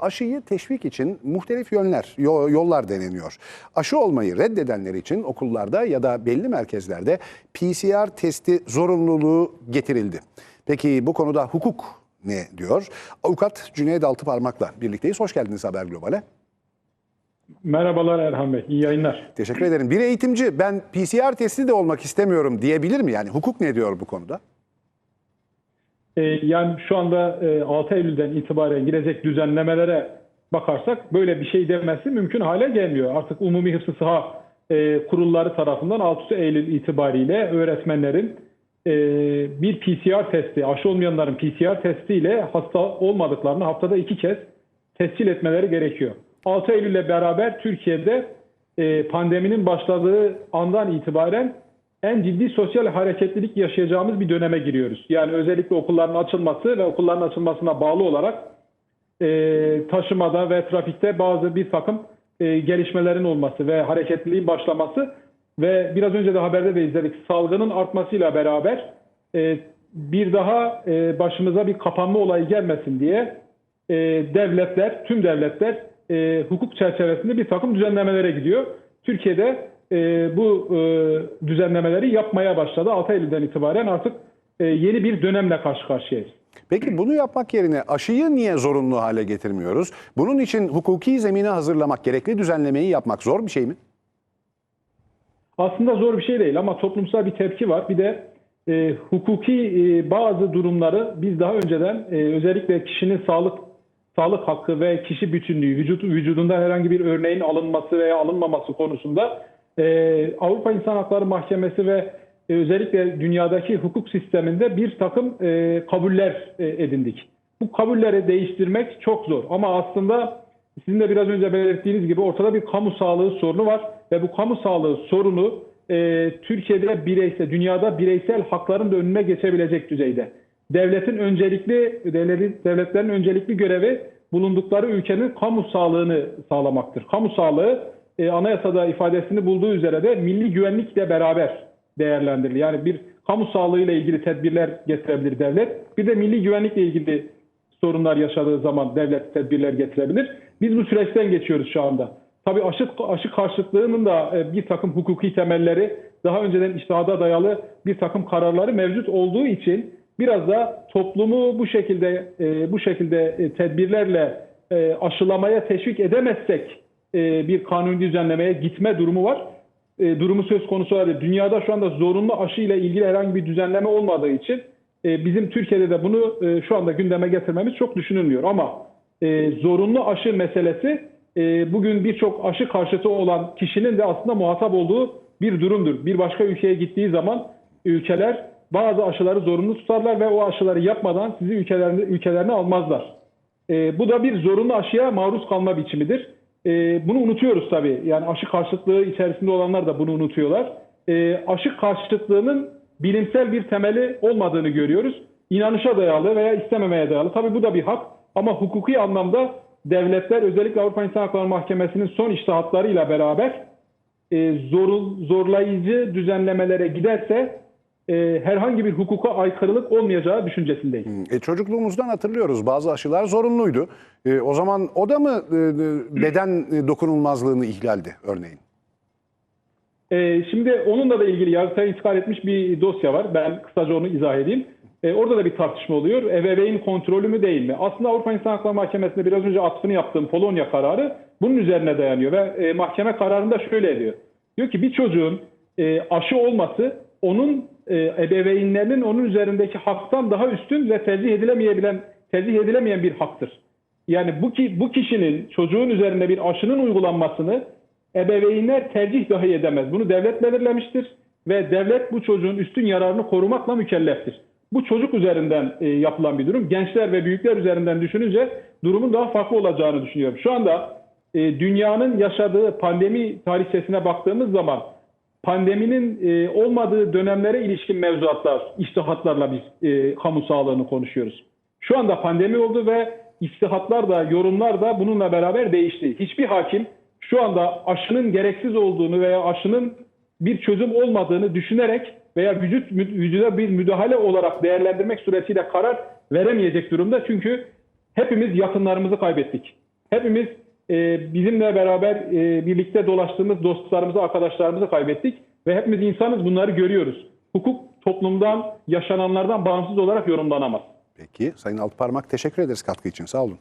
aşıyı teşvik için muhtelif yönler, yo- yollar deneniyor. Aşı olmayı reddedenler için okullarda ya da belli merkezlerde PCR testi zorunluluğu getirildi. Peki bu konuda hukuk ne diyor? Avukat Cüneyt Altıparmak'la birlikteyiz. Hoş geldiniz Haber Global'e. Merhabalar Erhan Bey, iyi yayınlar. Teşekkür ederim. Bir eğitimci ben PCR testi de olmak istemiyorum diyebilir mi? Yani hukuk ne diyor bu konuda? Ee, yani şu anda e, 6 Eylül'den itibaren girecek düzenlemelere bakarsak böyle bir şey demesi mümkün hale gelmiyor. Artık Umumi Hıfzı Sıha e, kurulları tarafından 6 Eylül itibariyle öğretmenlerin e, bir PCR testi, aşı olmayanların PCR testiyle hasta olmadıklarını haftada iki kez tescil etmeleri gerekiyor. 6 Eylül ile beraber Türkiye'de e, pandeminin başladığı andan itibaren en ciddi sosyal hareketlilik yaşayacağımız bir döneme giriyoruz. Yani özellikle okulların açılması ve okulların açılmasına bağlı olarak e, taşımada ve trafikte bazı bir takım e, gelişmelerin olması ve hareketliliğin başlaması ve biraz önce de haberde de izledik salgının artmasıyla beraber e, bir daha e, başımıza bir kapanma olayı gelmesin diye e, devletler, tüm devletler e, hukuk çerçevesinde bir takım düzenlemelere gidiyor. Türkiye'de e, bu e, düzenlemeleri yapmaya başladı. 6 Eylül'den itibaren artık e, yeni bir dönemle karşı karşıyayız. Peki bunu yapmak yerine aşıyı niye zorunlu hale getirmiyoruz? Bunun için hukuki zemini hazırlamak, gerekli düzenlemeyi yapmak zor bir şey mi? Aslında zor bir şey değil ama toplumsal bir tepki var. Bir de e, hukuki e, bazı durumları biz daha önceden e, özellikle kişinin sağlık sağlık hakkı ve kişi bütünlüğü, vücut, vücudundan herhangi bir örneğin alınması veya alınmaması konusunda e, Avrupa İnsan Hakları Mahkemesi ve e, özellikle dünyadaki hukuk sisteminde bir takım e, kabuller e, edindik. Bu kabulleri değiştirmek çok zor ama aslında sizin de biraz önce belirttiğiniz gibi ortada bir kamu sağlığı sorunu var ve bu kamu sağlığı sorunu Türkiye'de bireysel, dünyada bireysel hakların da önüne geçebilecek düzeyde. Devletin öncelikli, devletlerin öncelikli görevi bulundukları ülkenin kamu sağlığını sağlamaktır. Kamu sağlığı e, anayasada ifadesini bulduğu üzere de milli güvenlikle beraber değerlendirilir. Yani bir kamu sağlığıyla ilgili tedbirler getirebilir devlet. Bir de milli güvenlikle ilgili sorunlar yaşadığı zaman devlet tedbirler getirebilir. Biz bu süreçten geçiyoruz şu anda. Tabii aşı, aşı karşıtlığının da e, bir takım hukuki temelleri, daha önceden iştihada dayalı bir takım kararları mevcut olduğu için biraz da toplumu bu şekilde e, bu şekilde e, tedbirlerle aşılamaya teşvik edemezsek e, bir kanuni düzenlemeye gitme durumu var. E, durumu söz konusu var. Dünyada şu anda zorunlu aşı ile ilgili herhangi bir düzenleme olmadığı için e, bizim Türkiye'de de bunu e, şu anda gündeme getirmemiz çok düşünülmüyor. Ama zorunlu aşı meselesi bugün birçok aşı karşıtı olan kişinin de aslında muhatap olduğu bir durumdur. Bir başka ülkeye gittiği zaman ülkeler bazı aşıları zorunlu tutarlar ve o aşıları yapmadan sizi ülkelerine, ülkelerine almazlar. E, bu da bir zorunlu aşıya maruz kalma biçimidir. E, bunu unutuyoruz tabii. Yani aşı karşıtlığı içerisinde olanlar da bunu unutuyorlar. E, aşı karşıtlığının bilimsel bir temeli olmadığını görüyoruz. İnanışa dayalı veya istememeye dayalı. Tabii bu da bir hak ama hukuki anlamda devletler özellikle Avrupa İnsan Hakları Mahkemesi'nin son iştahatlarıyla beraber e, zor, zorlayıcı düzenlemelere giderse e, herhangi bir hukuka aykırılık olmayacağı düşüncesindeyim. E, çocukluğumuzdan hatırlıyoruz bazı aşılar zorunluydu. E, o zaman o da mı e, e, beden e, dokunulmazlığını ihlaldi örneğin? E, şimdi onunla da ilgili yargıtaya intikal etmiş bir dosya var. Ben kısaca onu izah edeyim. E, orada da bir tartışma oluyor. Ebeveyn kontrolü mü değil mi? Aslında Avrupa İnsan Hakları Mahkemesi'nde biraz önce atfını yaptığım Polonya kararı bunun üzerine dayanıyor. Ve e, mahkeme kararında şöyle diyor. Diyor ki bir çocuğun e, aşı olması onun e, ebeveynlerinin onun üzerindeki haktan daha üstün ve tercih edilemeyebilen tercih edilemeyen bir haktır. Yani bu ki bu kişinin çocuğun üzerinde bir aşının uygulanmasını ebeveynler tercih dahi edemez. Bunu devlet belirlemiştir ve devlet bu çocuğun üstün yararını korumakla mükelleftir. Bu çocuk üzerinden e, yapılan bir durum. Gençler ve büyükler üzerinden düşününce durumun daha farklı olacağını düşünüyorum. Şu anda e, dünyanın yaşadığı pandemi tarihçesine baktığımız zaman pandeminin e, olmadığı dönemlere ilişkin mevzuatlar, iştihatlarla biz e, kamu sağlığını konuşuyoruz. Şu anda pandemi oldu ve iştihatlar da yorumlar da bununla beraber değişti. Hiçbir hakim şu anda aşının gereksiz olduğunu veya aşının bir çözüm olmadığını düşünerek veya vücut vücuda bir müdahale olarak değerlendirmek suretiyle karar veremeyecek durumda. Çünkü hepimiz yakınlarımızı kaybettik. Hepimiz bizimle beraber e, birlikte dolaştığımız dostlarımızı, arkadaşlarımızı kaybettik ve hepimiz insanız bunları görüyoruz. Hukuk toplumdan, yaşananlardan bağımsız olarak yorumlanamaz. Peki Sayın Altıparmak teşekkür ederiz katkı için. Sağ olun.